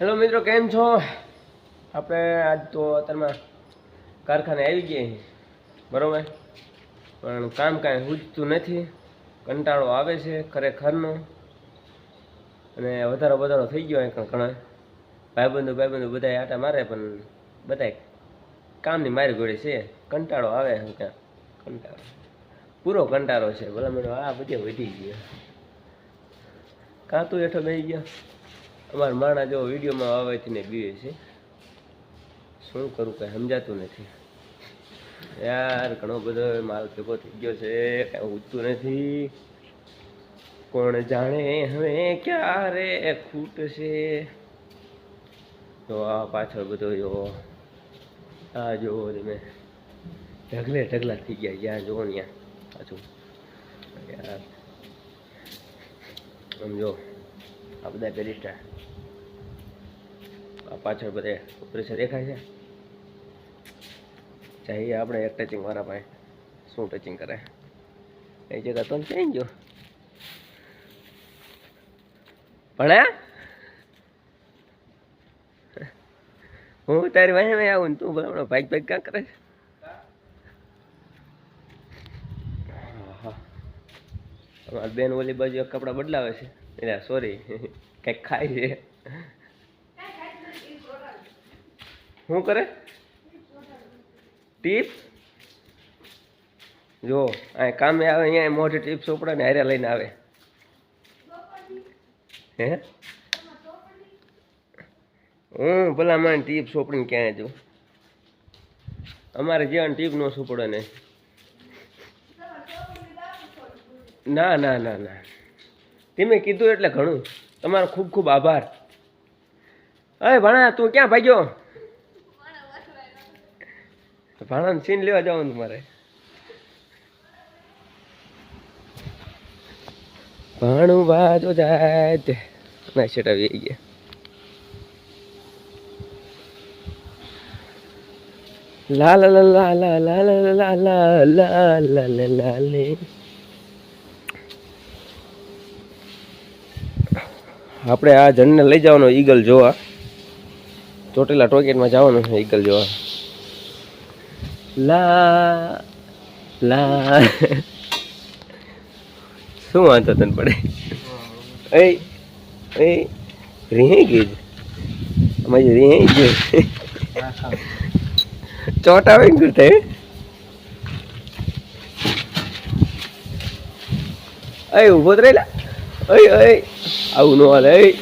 Hello મિત્રો, કેમ છો? આપણે આજ તો અત્યારમાં કારખાને આવી ગયા બરાબર? પણ કામ કાંઈ સૂચતું નથી, કંટાળો આવે છે ખરેખરનો, અને વધારો વધારો થઈ ગયો અહીં ઘણા. ભાઈબંધો ભાઈબંધો બધા આટા મારે, પણ બધા કામની મારી ગોળી છે. કંટાળો આવે શું ત્યાં કંટાળો. પૂરો કંટાળો છે. ભલા મને આ બધે વધી ગયો. કાં તું હેઠો બેસી ગયો? અમારા માણા જો વિડીયોમાં આવેથી ને બીવે છે. શું કરું કાંઈ સમજાતું નથી. યાર, ઘણો બધો માલ ભેગો થઈ ગયો છે, કાંઈ ઉઠતું નથી. કોણ જાણે હવે ક્યારે ખૂટશે. તો આ પાછળ બધો જો, આ જોવો તમે ઢગલે ઢગલા થઈ ગયા જ્યાં જોવો ને ત્યાં પાછું યાર, આમ જો. આ બધા બેરિસ્ટર આ પાછળ બધે ઓપરેશન દેખાય છે. જઈએ આપણે એક ટચિંગ વાળા પાસે શું ટચિંગ કરે? એ જગા તો ચેન્જ ગયો. ભણ્યા હું તારી વાહે વાહે આવું તું ભલા ભાઈ ભાઈ ક્યાં કરે છે? આહા. બેન ઓલી બાજુ એક કપડાં બદલાવે છે. એટલે સોરી કંઈક ખાય છે શું કરે ટીપ જો આ કામે આવે અહીંયા મોટી ટીપ સોપડા ને હારે લઈને આવે હે હું ભલા મને ટીપ સોપડીને ક્યાં જો અમારે જીવન ટીપ નો ચોપડે ને ના ના ના ના તમે કીધું એટલે ઘણું તમારો ખૂબ ખૂબ આભાર અરે ભાણા તું ક્યાં ભાગ્યો ભાણાને સીન લેવા જવાનું મારે ભાણું બાજો જાય ના છેટાવી ગયા લા લા લા લા લા લા લા લા લા લા લા લા લા આપણે આ જણને લઈ જવાનો ઈગલ જોવા. ચોટેલા ટોકેટમાં જવાનું છે ઈગલ જોવા. લા લા. શું વાંધો તને પડે? એ એ, રીહી ગઈ અમારી રીહી ગઈ ચોટ આવે ને એ ઊભો જ રહેલા. ấy ấy ông nó đấy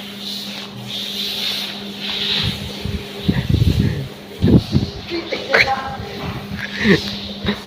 Yeah.